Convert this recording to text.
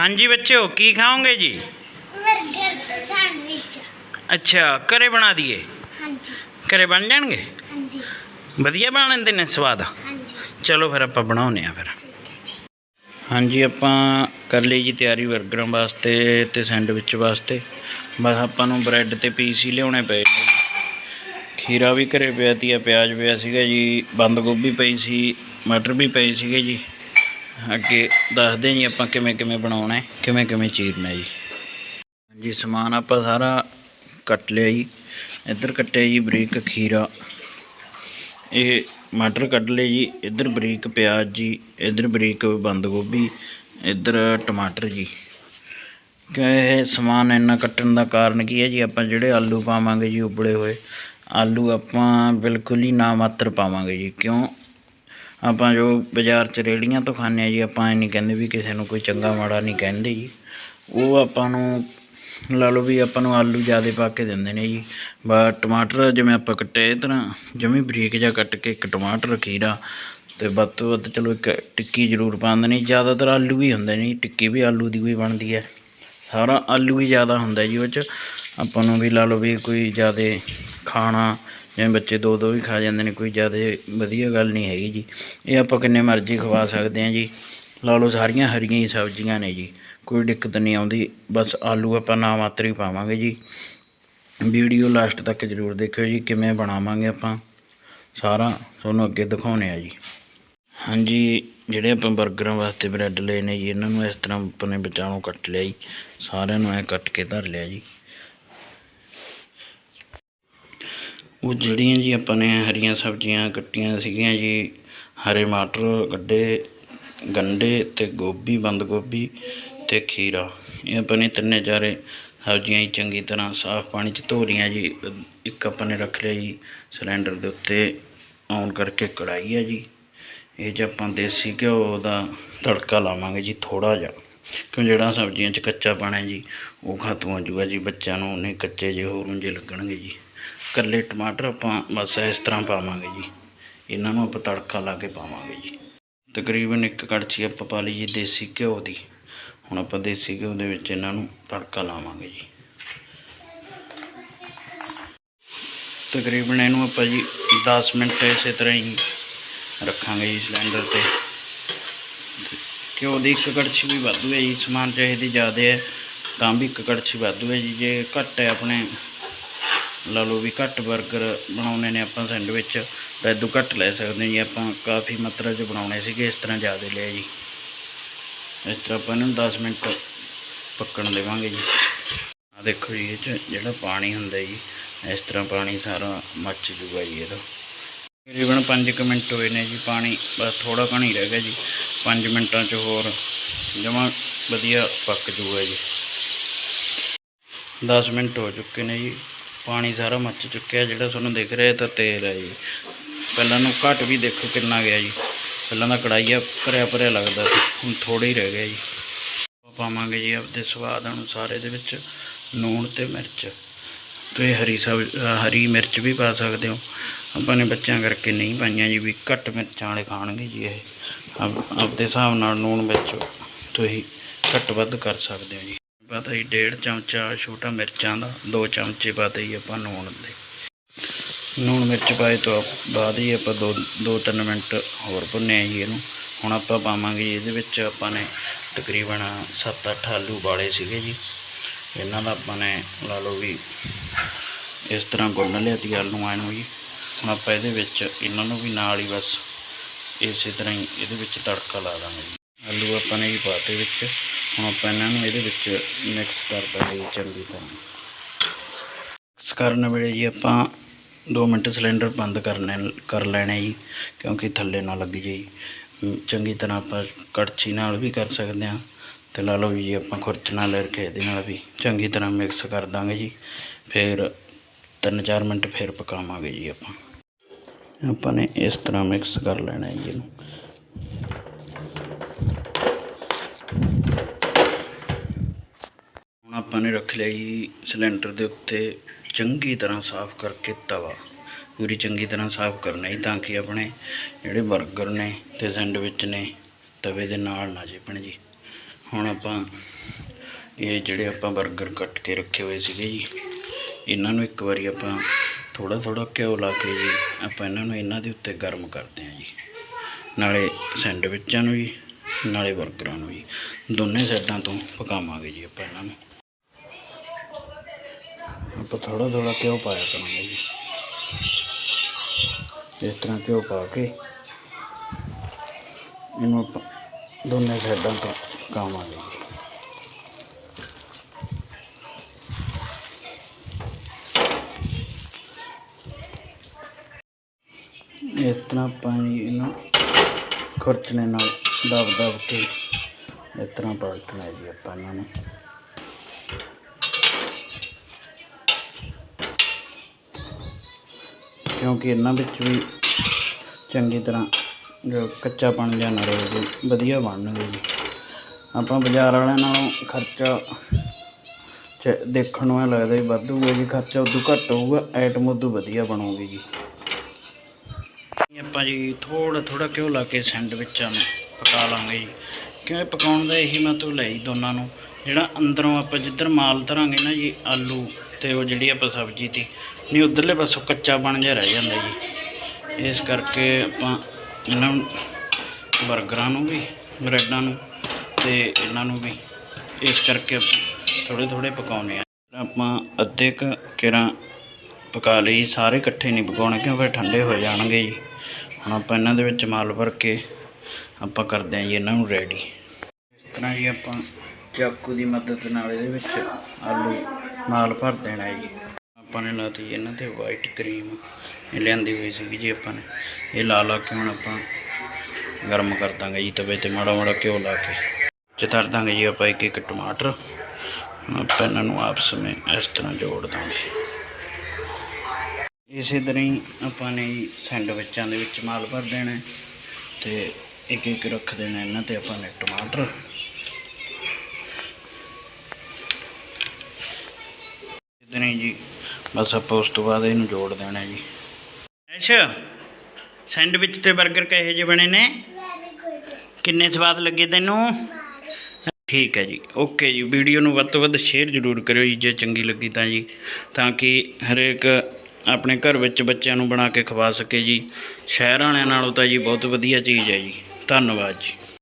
ਹਾਂਜੀ ਬੱਚਿਓ ਕੀ ਖਾਓਗੇ ਜੀ? ਬਰਗਰ ਤੇ ਸੈਂਡਵਿਚ। ਅੱਛਾ ਘਰੇ ਬਣਾ ਦਈਏ? ਹਾਂਜੀ। ਘਰੇ ਬਣ ਜਾਣਗੇ? ਹਾਂਜੀ। ਵਧੀਆ ਬਣ ਲੈਂਦੇ ਨੇ ਸਵਾਦ? ਹਾਂਜੀ। ਚਲੋ ਫਿਰ ਆਪਾਂ ਬਣਾਉਨੇ ਆ ਫਿਰ। ਹਾਂਜੀ ਆਪਾਂ ਕਰ ਲਈ ਜੀ ਤਿਆਰੀ 버ਗਰਾਂ ਵਾਸਤੇ ਤੇ ਸੈਂਡਵਿਚ ਵਾਸਤੇ। ਬਸ ਆਪਾਂ ਨੂੰ ਬ੍ਰੈਡ ਤੇ ਪੀਸ ਹੀ ਲਿਆਉਣੇ ਪਏ। ਖੀਰਾ ਵੀ ਘਰੇ ਪਿਆ ਤੀ ਪਿਆਜ਼ ਪਿਆ ਸੀਗਾ ਜੀ ਬੰਦ ਗੋਭੀ ਪਈ ਸੀ ਮਟਰ ਵੀ ਪਏ ਸੀਗੇ ਜੀ। ਅੱਗੇ ਦੱਸਦੇ ਜੀ ਆਪਾਂ ਕਿਵੇਂ ਕਿਵੇਂ ਬਣਾਉਣਾ ਹੈ, ਕਿਵੇਂ ਕਿਵੇਂ ਚੀਰਨਾ ਹੈ ਜੀ। ਹਾਂਜੀ, ਸਮਾਨ ਆਪਾਂ ਸਾਰਾ ਕੱਟ ਲਿਆ ਜੀ। ਇੱਧਰ ਕੱਟਿਆ ਜੀ ਬਰੀਕ ਖੀਰਾ। ਇਹ ਮਟਰ ਕੱਢ ਲਏ ਜੀ। ਇੱਧਰ ਬਰੀਕ ਪਿਆਜ਼ ਜੀ, ਇੱਧਰ ਬਰੀਕ ਬੰਦ ਗੋਭੀ, ਇੱਧਰ ਟਮਾਟਰ ਜੀ। ਕਿ ਇਹ ਸਮਾਨ ਇੰਨਾ ਕੱਟਣ ਦਾ ਕਾਰਨ ਕੀ ਹੈ ਜੀ? ਆਪਾਂ ਜਿਹੜੇ ਆਲੂ ਪਾਵਾਂਗੇ ਜੀ, ਉਬਲੇ ਹੋਏ, ਆਲੂ ਆਪਾਂ ਬਿਲਕੁਲ ਹੀ ਨਾ ਮਾਤਰ ਪਾਵਾਂਗੇ ਜੀ। ਕਿਉਂ? ਆਪਾਂ ਜੋ ਬਾਜ਼ਾਰ 'ਚ ਰੇੜੀਆਂ ਤੋਂ ਖਾਂਦੇ ਆ ਜੀ ਆਪਾਂ ਇਹ ਨਹੀਂ ਕਹਿੰਦੇ ਵੀ ਕਿਸੇ ਨੂੰ ਕੋਈ ਚੰਗਾ ਮਾੜਾ ਨਹੀਂ ਕਹਿੰਦੇ ਜੀ। ਉਹ ਆਪਾਂ ਨੂੰ ਲਾ ਲਓ ਵੀ ਆਪਾਂ ਨੂੰ ਆਲੂ ਜ਼ਿਆਦਾ ਪਾ ਕੇ ਦਿੰਦੇ ਨੇ ਜੀ। ਬਾ ਟਮਾਟਰ ਜਿਵੇਂ ਆਪਾਂ ਕੱਟੇ ਇਸ ਤਰ੍ਹਾਂ ਜਮੀ ਬਰੀਕ ਜਿਹਾ ਕੱਟ ਕੇ ਇੱਕ ਟਮਾਟਰ ਖੀਰਾ ਤੇ ਵੱਧ ਤੋਂ ਵੱਧ ਚਲੋ ਇੱਕ ਟਿੱਕੀ ਜ਼ਰੂਰ ਪਾਉਂਦੇ ਨੇ। ਜ਼ਿਆਦਾਤਰ ਆਲੂ ਹੀ ਹੁੰਦੇ ਨੇ ਜੀ, ਟਿੱਕੀ ਵੀ ਆਲੂ ਦੀ ਕੋਈ ਬਣਦੀ ਹੈ। ਸਾਰਾ ਆਲੂ ਹੀ ਜ਼ਿਆਦਾ ਹੁੰਦਾ ਜੀ ਉਹ 'ਚ। ਆਪਾਂ ਨੂੰ ਵੀ ਲਾ ਲਓ ਵੀ ਕੋਈ ਜ਼ਿਆਦਾ ਖਾਣਾ ਜਿਵੇਂ ਬੱਚੇ ਦੋ ਦੋ ਵੀ ਖਾ ਜਾਂਦੇ ਨੇ, ਕੋਈ ਜ਼ਿਆਦਾ ਵਧੀਆ ਗੱਲ ਨਹੀਂ ਹੈਗੀ ਜੀ। ਇਹ ਆਪਾਂ ਕਿੰਨੇ ਮਰਜ਼ੀ ਖਵਾ ਸਕਦੇ ਹਾਂ ਜੀ। ਲਾ ਲਓ ਸਾਰੀਆਂ ਹਰੀਆਂ ਹੀ ਸਬਜ਼ੀਆਂ ਨੇ ਜੀ। ਕੋਈ ਦਿੱਕਤ ਨਹੀਂ ਆਉਂਦੀ। ਬਸ ਆਲੂ ਆਪਾਂ ਨਾ ਮਾਤਰ ਹੀ ਪਾਵਾਂਗੇ ਜੀ। ਵੀਡੀਓ ਲਾਸਟ ਤੱਕ ਜ਼ਰੂਰ ਦੇਖਿਓ ਜੀ, ਕਿਵੇਂ ਬਣਾਵਾਂਗੇ ਆਪਾਂ। ਸਾਰਾ ਤੁਹਾਨੂੰ ਅੱਗੇ ਦਿਖਾਉਣੇ ਆ ਜੀ। ਹਾਂਜੀ, ਜਿਹੜੇ ਆਪਾਂ 버ਗਰਾਂ ਵਾਸਤੇ ਬ੍ਰੈਡ ਲਏ ਨੇ ਜੀ, ਇਹਨਾਂ ਨੂੰ ਇਸ ਤਰ੍ਹਾਂ ਆਪਣੇ ਵਿਚਾਲੋਂ ਕੱਟ ਲਿਆ ਜੀ। ਸਾਰਿਆਂ ਨੂੰ ਐ ਕੱਟ ਕੇ ਧਰ ਲਿਆ ਜੀ। ਉਹ ਜਿਹੜੀਆਂ ਜੀ ਆਪਾਂ ਨੇ ਹਰੀਆਂ ਸਬਜ਼ੀਆਂ ਕੱਟੀਆਂ ਸੀਗੀਆਂ ਜੀ, ਹਰੇ ਮਟਰ ਕੱਢੇ ਗੰਢੇ ਤੇ ਗੋਭੀ, ਬੰਦ ਗੋਭੀ ਤੇ ਖੀਰਾ। ਇਹ ਆਪਾਂ ਨੇ ਤਿੰਨੇ ਚਾਰੇ ਸਬਜ਼ੀਆਂ ਹੀ ਚੰਗੀ ਤਰ੍ਹਾਂ ਸਾਫ਼ ਪਾਣੀ 'ਚ ਧੋ ਲਈਆਂ ਜੀ। ਇੱਕ ਆਪਾਂ ਨੇ ਰੱਖ ਲਿਆ ਜੀ ਸਿਲੰਡਰ ਦੇ ਉੱਤੇ ਔਨ ਕਰਕੇ ਕੜਾਈ ਹੈ ਜੀ। ਇਹ 'ਚ ਆਪਾਂ ਦੇਸੀ ਘਿਓ ਦਾ ਤੜਕਾ ਲਾਵਾਂਗੇ ਜੀ ਥੋੜਾ ਜਿਹਾ। ਕਿਉਂ ਜਿਹੜਾ ਸਬਜ਼ੀਆਂ 'ਚ ਕੱਚਾ ਪਾਣਾ ਜੀ, ਉਹ ਖਤਮ ਹੋ ਜੂਗਾ ਜੀ, ਬੱਚਿਆਂ ਨੂੰ, ਨਹੀਂ ਕੱਚੇ ਜਿਹੇ ਹੋਰ ਉਂਝੇ ਲੱਗਣਗੇ ਜੀ। ਕੱਲੇ ਟਮਾਟਰ ਆਪਾਂ ਬਸ ਇਸ ਤਰ੍ਹਾਂ ਪਾਵਾਂਗੇ ਜੀ। ਇਹਨਾਂ ਨੂੰ ਆਪਾਂ ਤੜਕਾ ਲਾ ਕੇ ਪਾਵਾਂਗੇ ਜੀ। ਤਕਰੀਬਨ ਇੱਕ ਕੜਛੀ ਆਪਾਂ ਪਾ ਲਈ ਜੀ ਦੇਸੀ ਘਿਓ ਦੀ। ਹੁਣ ਆਪਾਂ ਦੇਸੀ ਘਿਓ ਦੇ ਵਿੱਚ ਇਹਨਾਂ ਨੂੰ ਤੜਕਾ ਲਾਵਾਂਗੇ ਜੀ। ਤਕਰੀਬਨ ਇਹਨੂੰ ਆਪਾਂ ਜੀ 10 ਮਿੰਟ ਇਸੇ ਤਰ੍ਹਾਂ ਹੀ ਰੱਖਾਂਗੇ ਜੀ ਸਿਲੰਡਰ ਤੇ। ਘਿਓ ਦੀ ਇੱਕ ਕੜਛੀ ਵੀ ਵਾਧੂ ਹੈ ਜੀ, ਸਮਾਨ ਚਾਹੀਦੀ ਜ਼ਿਆਦਾ ਹੈ, ਤਾਂ ਵੀ ਇੱਕ ਕੜਛੀ ਵਾਧੂ ਹੈ ਜੀ। ਜੇ ਘੱਟ ਹੈ ਆਪਣੇ ਲਾ ਲਓ ਵੀ ਘੱਟ 버ਗਰ ਬਣਾਉਣੇ ਨੇ ਆਪਾਂ ਸੈਂਡਵਿਚ, ਤਾਂ ਇਦੋਂ ਘੱਟ ਲੈ ਸਕਦੇ ਜੀ ਆਪਾਂ, ਕਾਫੀ ਮਾਤਰਾ 'ਚ ਬਣਾਉਣੇ ਸੀਗੇ, ਇਸ ਤਰ੍ਹਾਂ ਜ਼ਿਆਦਾ ਲਿਆ ਜੀ। ਇਸ ਤਰ੍ਹਾਂ ਆਪਾਂ ਇਹਨੂੰ 10 ਮਿੰਟ ਪੱਕਣ ਦੇਵਾਂਗੇ ਜੀ। ਆ ਦੇਖੋ ਜੀ, ਇਹ 'ਚ ਜਿਹੜਾ ਪਾਣੀ ਹੁੰਦਾ ਜੀ, ਇਸ ਤਰ੍ਹਾਂ ਪਾਣੀ ਸਾਰਾ ਮੱਚ ਜੂਗਾ ਜੀ ਇਹਦਾ। ਤਕਰੀਬਨ 5 ਮਿੰਟ ਹੋਏ ਨੇ ਜੀ ਪਾਣੀ, ਬਸ ਥੋੜਾ ਪਾਣੀ ਰਹਿ ਗਿਆ ਜੀ। 5 ਮਿੰਟਾਂ 'ਚ ਹੋਰ ਜਮਾ ਵਧੀਆ ਪੱਕ ਜੂਗਾ ਜੀ। 10 ਮਿੰਟ ਹੋ ਚੁੱਕੇ ਨੇ ਜੀ। ਪਾਣੀ ਸਾਰਾ ਮੱਚ ਚੁੱਕਿਆ ਜਿਹੜਾ ਤੁਹਾਨੂੰ ਦਿਖ ਰਿਹਾ ਤਾਂ ਤੇਲ ਹੈ ਜੀ। ਪਹਿਲਾਂ ਨੂੰ ਘੱਟ ਵੀ ਦੇਖੋ ਕਿੰਨਾ ਗਿਆ ਜੀ। ਪਹਿਲਾਂ ਤਾਂ ਕੜਾਈਆ ਭਰਿਆ ਭਰਿਆ ਲੱਗਦਾ ਸੀ, ਹੁਣ ਥੋੜਾ ਹੀ ਰਹਿ ਗਿਆ ਜੀ। ਪਾਵਾਂਗੇ ਜੀ ਆਪਦੇ ਸਵਾਦ ਅਨੁਸਾਰ ਇਹਦੇ ਵਿੱਚ ਨੂਣ ਤੇ ਮਿਰਚ। ਤੁਸੀਂ ਹਰੀ ਸਬ, ਹਰੀ ਮਿਰਚ ਵੀ ਪਾ ਸਕਦੇ ਹੋ। ਆਪਾਂ ਨੇ ਬੱਚਿਆਂ ਕਰਕੇ ਨਹੀਂ ਪਾਈਆਂ ਜੀ, ਵੀ ਘੱਟ ਮਿਰਚਾਂ ਵਾਲੇ ਖਾਣਗੇ ਜੀ ਇਹ। ਆਪਦੇ ਹਿਸਾਬ ਨਾਲ ਨੂਣ ਮਿਰਚ ਤੁਸੀਂ ਘੱਟ ਵੱਧ ਕਰ ਸਕਦੇ ਹੋ ਜੀ। ਪਤਾ ਜੀ ਡੇਢ ਚਮਚਾ ਛੋਟਾ ਮਿਰਚਾਂ ਦਾ, ਦੋ ਚਮਚੇ ਪਾਤੇ ਜੀ ਆਪਾਂ ਨੂਣ ਦੇ। ਨੂਣ ਮਿਰਚ ਪਾਏ ਤੋਂ ਬਾਅਦ ਹੀ ਆਪਾਂ ਦੋ ਦੋ ਤਿੰਨ ਮਿੰਟ ਹੋਰ ਭੁੰਨਿਆ ਜੀ ਇਹਨੂੰ। ਹੁਣ ਆਪਾਂ ਪਾਵਾਂਗੇ ਜੀ, ਇਹਦੇ ਵਿੱਚ ਆਪਾਂ ਨੇ ਤਕਰੀਬਨ 7-8 ਆਲੂ ਉਬਾਲੇ ਸੀਗੇ ਜੀ। ਇਹਨਾਂ ਦਾ ਆਪਾਂ ਨੇ ਲਾ ਲਓ ਵੀ ਇਸ ਤਰ੍ਹਾਂ ਗੁੰਨ ਲਿਆ ਤੀ ਆਲੂਆਂ ਨੂੰ ਜੀ। ਹੁਣ ਆਪਾਂ ਇਹਦੇ ਵਿੱਚ ਇਹਨਾਂ ਨੂੰ ਵੀ ਨਾਲ ਹੀ ਬਸ ਇਸੇ ਤਰ੍ਹਾਂ ਹੀ ਇਹਦੇ ਵਿੱਚ ਤੜਕਾ ਲਾ ਦਾਂਗੇ ਜੀ। ਆਲੂ ਆਪਾਂ ਨੇ ਜੀ ਪਾਤੇ ਵਿੱਚ। ਹੁਣ ਆਪਾਂ ਇਹਨਾਂ ਨੂੰ ਇਹਦੇ ਵਿੱਚ ਮਿਕਸ ਕਰ ਦਾਂਗੇ ਜੀ ਚੰਗੀ ਤਰ੍ਹਾਂ। ਮਿਕਸ ਕਰਨ ਵੇਲੇ ਜੀ ਆਪਾਂ 2 ਮਿੰਟ ਸਿਲੰਡਰ ਬੰਦ ਕਰਨੇ, ਕਰ ਲੈਣਾ ਜੀ, ਕਿਉਂਕਿ ਥੱਲੇ ਨਾ ਲੱਗ ਜੇ ਚੰਗੀ ਤਰ੍ਹਾਂ ਆਪਾਂ ਕੜਛੀ ਨਾਲ ਵੀ ਕਰ ਸਕਦੇ ਹਾਂ ਤੇ ਲਾ ਲਓ ਵੀ ਜੀ ਆਪਾਂ ਖੁਰਚ ਨਾਲ ਲੈ ਕੇ ਇਹਦੇ ਨਾਲ ਵੀ ਚੰਗੀ ਤਰ੍ਹਾਂ ਮਿਕਸ ਕਰ ਦਾਂਗੇ ਜੀ। ਫਿਰ 3-4 ਮਿੰਟ ਫਿਰ ਪਕਾਵਾਂਗੇ ਜੀ ਆਪਾਂ। ਆਪਾਂ ਨੇ ਇਸ ਤਰ੍ਹਾਂ ਮਿਕਸ ਕਰ ਲੈਣਾ ਜੀ ਇਹਨੂੰ ਹੁਣ ਆਪਾਂ ਨੇ ਰੱਖ ਲਿਆ ਜੀ ਸਿਲੰਡਰ ਦੇ ਉੱਤੇ ਚੰਗੀ ਤਰ੍ਹਾਂ ਸਾਫ਼ ਕਰਕੇ ਤਵਾ। ਪੂਰੀ ਚੰਗੀ ਤਰ੍ਹਾਂ ਸਾਫ਼ ਕਰਨਾ ਹੀ ਤਾਂ ਕਿ ਆਪਣੇ ਜਿਹੜੇ ਬਰਗਰ ਨੇ ਤੇ ਸੈਂਡਵਿਚ ਨੇ ਤਵੇ ਦੇ ਨਾਲ ਨਾ ਚਿਪਣ ਜੀ। ਹੁਣ ਆਪਾਂ ਇਹ ਜਿਹੜੇ ਆਪਾਂ ਬਰਗਰ ਕੱਟ ਕੇ ਰੱਖੇ ਹੋਏ ਸੀਗੇ ਜੀ, ਇਹਨਾਂ ਨੂੰ ਇੱਕ ਵਾਰੀ ਆਪਾਂ ਥੋੜਾ ਥੋੜਾ ਘਿਓ ਲਾ ਕੇ ਜੀ ਆਪਾਂ ਇਹਨਾਂ ਨੂੰ ਇਹਨਾਂ ਦੇ ਉੱਤੇ ਗਰਮ ਕਰਦੇ ਹਾਂ ਜੀ। ਨਾਲੇ ਸੈਂਡਵਿਚਾਂ ਨੂੰ ਵੀ ਨਾਲੇ ਬਰਗਰਾਂ ਨੂੰ ਵੀ ਦੋਨੇ ਸਾਈਡਾਂ ਤੋਂ ਪਕਾਵਾਂਗੇ ਜੀ ਆਪਾਂ ਇਹਨਾਂ ਨੂੰ। ਆਪਾਂ ਥੋੜਾ ਥੋੜਾ ਘਿਓ ਪਾਇਆ ਕਰਾਂਗੇ ਜੀ? ਇਸ ਤਰ੍ਹਾਂ ਘਿਓ ਪਾ ਕੇ ਇਹਨੂੰ ਆਪਾਂ ਦੋਨੇ ਸਾਈਡਾਂ ਤੋਂ ਕਾਵਾਂਗੇ ਇਸ ਤਰ੍ਹਾਂ ਆਪਾਂ ਜੀ ਇਹਨੂੰ ਖਰਚਣੇ ਨਾਲ ਦਬ ਦਬ ਕੇ ਇਸ ਤਰ੍ਹਾਂ ਪਲਟਣਾ ਹੈ ਜੀ ਆਪਾਂ ਇਹਨਾਂ ਨੂੰ। ਕਿਉਂਕਿ ਇਹਨਾਂ ਵਿੱਚ ਵੀ ਚੰਗੀ ਤਰ੍ਹਾਂ ਜੋ ਕੱਚਾ ਪਣ ਜਿਹਾ ਨਾ ਰਹੇ ਜੀ, ਵਧੀਆ ਬਣਨਗੇ ਜੀ। ਆਪਾਂ ਬਾਜ਼ਾਰ ਵਾਲਿਆਂ ਨਾਲੋਂ ਖਰਚਾ ਚ ਦੇਖਣ ਨੂੰ ਇਹ ਲੱਗਦਾ ਵੀ ਵੱਧ ਹੋਊਗਾ ਜੀ, ਖਰਚਾ ਉਦੋਂ ਘੱਟ ਹੋਊਗਾ ਆਈਟਮ ਉਦੋਂ ਵਧੀਆ ਬਣੂਗੀ ਜੀ। ਆਪਾਂ ਜੀ ਥੋੜਾ ਥੋੜਾ ਘਿਓ ਲਾ ਕੇ ਸੈਂਡਵਿਚਾਂ ਨੂੰ ਪਕਾ ਲਾਂਗੇ ਜੀ। ਕਿਉਂਕਿ ਪਕਾਉਣ ਦਾ ਇਹੀ ਮਤਲਬ ਹੈ ਜੀ ਦੋਨਾਂ ਨੂੰ। ਜਿਹੜਾ ਅੰਦਰੋਂ ਆਪਾਂ ਜਿੱਧਰ ਮਾਲ ਧਰਾਂਗੇ ਨਾ ਜੀ, ਆਲੂ ਤੇ ਉਹ ਜਿਹੜੀ ਆਪਾਂ ਸਬਜ਼ੀ ਤੀ ਨਹੀਂ, ਉਧਰਲੇ ਪਾਸੋਂ ਕੱਚਾ ਬਣ ਜਿਹਾ ਰਹਿ ਜਾਂਦਾ ਜੀ। ਇਸ ਕਰਕੇ ਆਪਾਂ ਇਹਨਾਂ ਨੂੰ 버ਗਰਾਂ ਨੂੰ ਵੀ, ਬ੍ਰੈਡਾਂ ਨੂੰ ਤੇ ਇਹਨਾਂ ਨੂੰ ਵੀ ਇਸ ਕਰਕੇ ਥੋੜੇ ਥੋੜੇ ਪਕਾਉਨੇ ਆ ਆਪਾਂ ਅੱਧੇ ਕ ਕਿਰਾਂ ਪਕਾ ਲਈ, ਸਾਰੇ ਇਕੱਠੇ ਨਹੀਂ ਪਕਾਉਣੇ ਕਿਉਂ ਫਿਰ ਠੰਡੇ ਹੋ ਜਾਣਗੇ ਜੀ। ਹੁਣ ਆਪਾਂ ਇਹਨਾਂ ਦੇ ਵਿੱਚ ਮਾਲ ਭਰ ਕੇ ਆਪਾਂ ਕਰਦੇ ਹਾਂ ਜੀ, ਇਹਨਾਂ ਨੂੰ ਰੈਡੀ ਇਸ ਤਰ੍ਹਾਂ ਜੀ ਆਪਾਂ ਚਾਕੂ ਦੀ ਮਦਦ ਨਾਲ ਇਹਦੇ ਵਿੱਚ ਆਲੂ ਮਾਲ ਭਰ ਦੇਣਾ ਜੀ। ਆਪਾਂ ਨੇ ਲਾਤੀ ਜੀ ਇਹਨਾਂ ਤੇ ਵਾਈਟ ਕਰੀਮ ਇਹ ਲਿਆਂਦੀ ਹੋਈ ਸੀਗੀ ਜੀ ਆਪਾਂ ਨੇ। ਇਹ ਲਾ ਲਾ ਕੇ ਹੁਣ ਆਪਾਂ ਗਰਮ ਕਰ ਦਾਂਗੇ ਜੀ ਤਵੇ ਤੇ, ਮਾੜਾ ਮਾੜਾ ਘਿਓ ਲਾ ਕੇ। ਚ ਦਾਂਗੇ ਜੀ ਆਪਾਂ ਇੱਕ ਇੱਕ ਟਮਾਟਰ ਆਪਾਂ ਇਹਨਾਂ ਨੂੰ ਆਪਸ ਵਿੱਚ ਇਸ ਤਰ੍ਹਾਂ ਜੋੜ ਦਾਂਗੇ। ਇਸੇ ਤਰ੍ਹਾਂ ਹੀ ਆਪਾਂ ਨੇ ਜੀ ਸੈਂਡਵਿਚਾਂ ਦੇ ਵਿੱਚ ਮਾਲ ਭਰ ਦੇਣਾ ਹੈ ਤੇ ਇੱਕ ਇੱਕ ਰੱਖ ਦੇਣਾ ਇਹਨਾਂ ਤੇ ਆਪਾਂ ਨੇ ਟਮਾਟਰ ਇਦਾਂ ਹੀ ਜੀ ਬਸ ਆਪਾਂ ਉਸ ਤੋਂ ਬਾਅਦ ਇਹਨੂੰ ਜੋੜ ਦੇਣਾ ਜੀ। ਅੱਛਾ ਸੈਂਡਵਿਚ ਤੇ 버ਗਰ ਕਹੇ ਜਿਹੇ ਬਣੇ ਨੇ? ਕਿੰਨੇ ਸਵਾਦ ਲੱਗੇ ਤੈਨੂੰ? ਠੀਕ ਹੈ ਜੀ, ਓਕੇ ਜੀ। ਵੀਡੀਓ ਨੂੰ ਵੱਧ ਤੋਂ ਵੱਧ ਸ਼ੇਅਰ ਜ਼ਰੂਰ ਕਰਿਓ ਜੀ, ਜੇ ਚੰਗੀ ਲੱਗੀ ਤਾਂ ਜੀ। ਤਾਂ ਕਿ ਹਰੇਕ ਆਪਣੇ ਘਰ ਵਿੱਚ ਬੱਚਿਆਂ ਨੂੰ ਬਣਾ ਕੇ ਖਵਾ ਸਕੇ ਜੀ। ਸ਼ਹਿਰ ਵਾਲਿਆਂ ਨਾਲੋਂ ਤਾਂ ਜੀ ਬਹੁਤ ਵਧੀਆ ਚੀਜ਼ ਹੈ ਜੀ। ਧੰਨਵਾਦ ਜੀ।